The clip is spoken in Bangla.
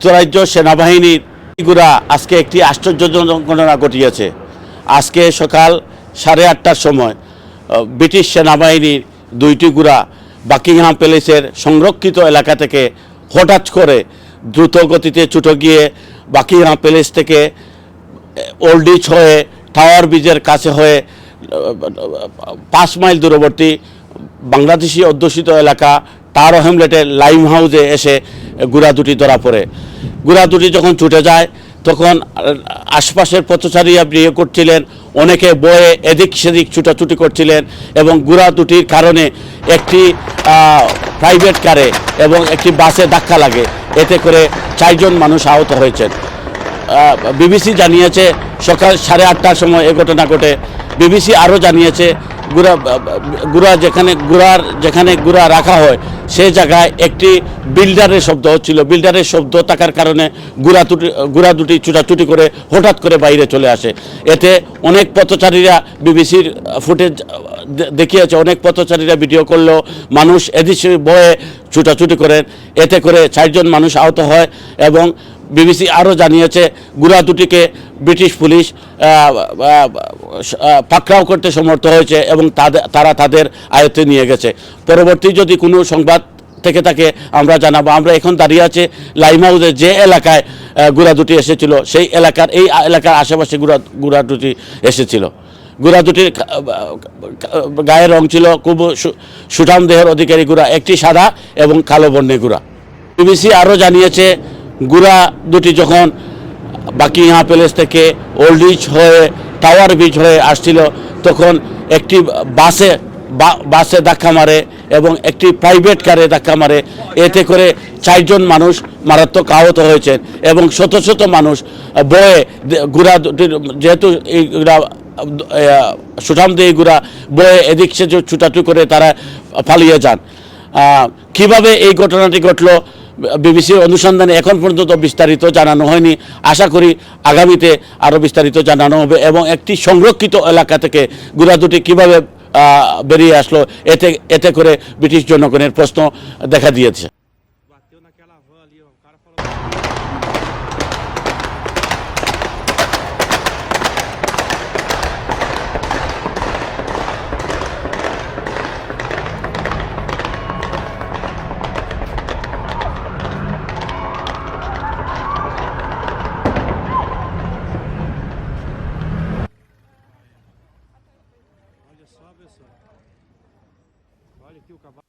যুক্তরাজ্য সেনাবাহিনীর গুড়া আজকে একটি আশ্চর্যজনক ঘটনা ঘটিয়েছে। আজকে সকাল সাড়ে আটটার সময় ব্রিটিশ সেনাবাহিনীর দুইটি গুড়া বাকিংহাম প্যালেসের সংরক্ষিত এলাকা থেকে হঠাৎ করে দ্রুত গতিতে ছুটো গিয়ে বাকিংহাম প্যালেস থেকে ওল্ডিচ হয়ে, টাওয়ার ব্রিজের কাছে হয়ে পাঁচ মাইল দূরবর্তী বাংলাদেশি অধ্যুষিত এলাকা, তার হেমলেটের লাইম হাউসে এসে গুড়া দুটি ধরা পড়ে। গুড়া দুটি যখন ছুটে যায়, তখন আশপাশের পথচারী আপনি বিয়ে করছিলেন, অনেকে বয়ে এদিক সেদিক ছুটাছুটি করছিলেন এবং গুড়া দুটির কারণে একটি প্রাইভেট কারে এবং একটি বাসে ধাক্কা লাগে। এতে করে চারজন মানুষ আহত হয়েছেন। বিবিসি জানিয়েছে, সকাল সাড়ে আটটার সময় এ ঘটনা ঘটে। বিবিসি আরও জানিয়েছে গুড়া গুড়া যেখানে, গুড়ার যেখানে গুড়া রাখা হয়, সে জায়গায় একটি বিল্ডারের শব্দ হচ্ছিল। বিল্ডারের শব্দ থাকার কারণে গুড়া দুটি গুড়া দুটি ছুটাছুটি করে হঠাৎ করে বাইরে চলে আসে। এতে অনেক পথচারীরা বিবিসির ফুটেজ দেখিয়েছে, অনেক পথচারীরা ভিডিও করলেও মানুষ এদিকে বয়ে ছুটাছুটি করেন এতে করে চারজন মানুষ আহত হয় এবং বিবিসি আরও জানিয়েছে, গুড়া দুটিকে ব্রিটিশ পুলিশ পাকড়াও করতে সমর্থ হয়েছে এবং তারা তাদের আয়ত্তে নিয়ে গেছে। পরবর্তী যদি কোনো সংবাদ থেকে থাকে, আমরা জানাব। আমরা এখন দাঁড়িয়ে আছে লাইম হাউসের যে এলাকায় গুড়া দুটি এসেছিল, সেই এলাকার, এই এলাকার আশেপাশে গুড়া গুড়া দুটি এসেছিল। গুড়া দুটির গায়ের রং ছিল খুব সুঠাম দেহের অধিকারী গুড়া, একটি সাদা এবং কালো বর্ণের গুড়া। বিবিসি আরও জানিয়েছে গুড়া দুটি যখন বাকিংহাম প্যালেস থেকে ওল্ড ওল্ডিচ হয়ে, টাওয়ার ব্রিজ হয়ে আসছিল, তখন একটি বাসে বাসে ধাক্কা মারে এবং একটি প্রাইভেট কারে ধাক্কা মারে। এতে করে চারজন মানুষ মারাত্মক আহত হয়েছেন এবং শত শত মানুষ বয়ে গুড়া যেহেতু এইগুলা সুঠাম দিয়ে গুড়া বয়ে এদিক সে ছুটাছুটি করে তারা পালিয়ে যান। কীভাবে এই ঘটনাটি ঘটলো? বিবিসির অনুসন্ধানে এখন পর্যন্ত বিস্তারিত জানানো হয়নি। আশা করি আগামীতে আরও বিস্তারিত জানানো হবে এবং একটি সংরক্ষিত এলাকা থেকে গুড়া দুটি কীভাবে বেরিয়ে আসলো, এতে এতে করে ব্রিটিশ জনগণের প্রশ্ন দেখা দিয়েছে। Só. Olha aqui o cavalo.